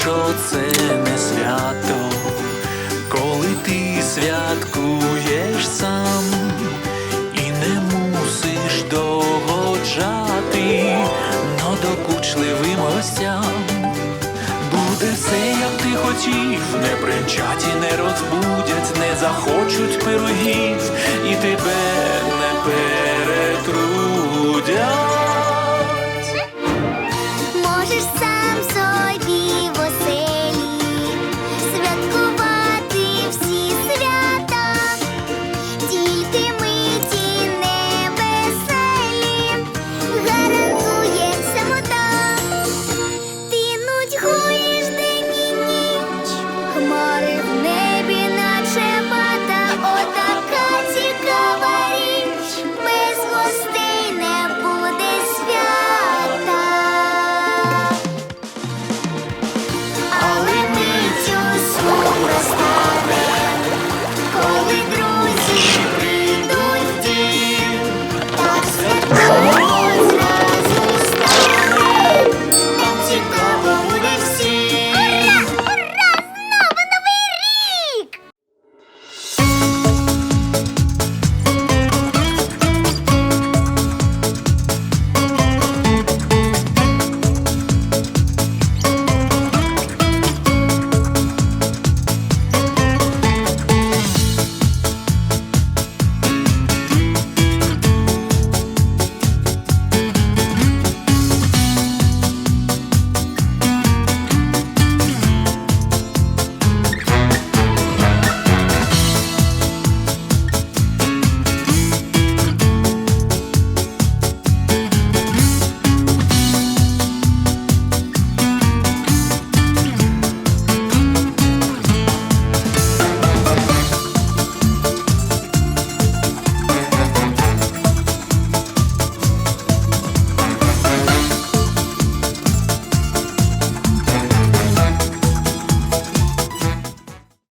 що це не свято, коли ти святкуєш сам і не мусиш догоджати но докучливим гостям. Буде все, як ти хотів, не бренчать і не розбудять, не захочуть пирогів і тебе.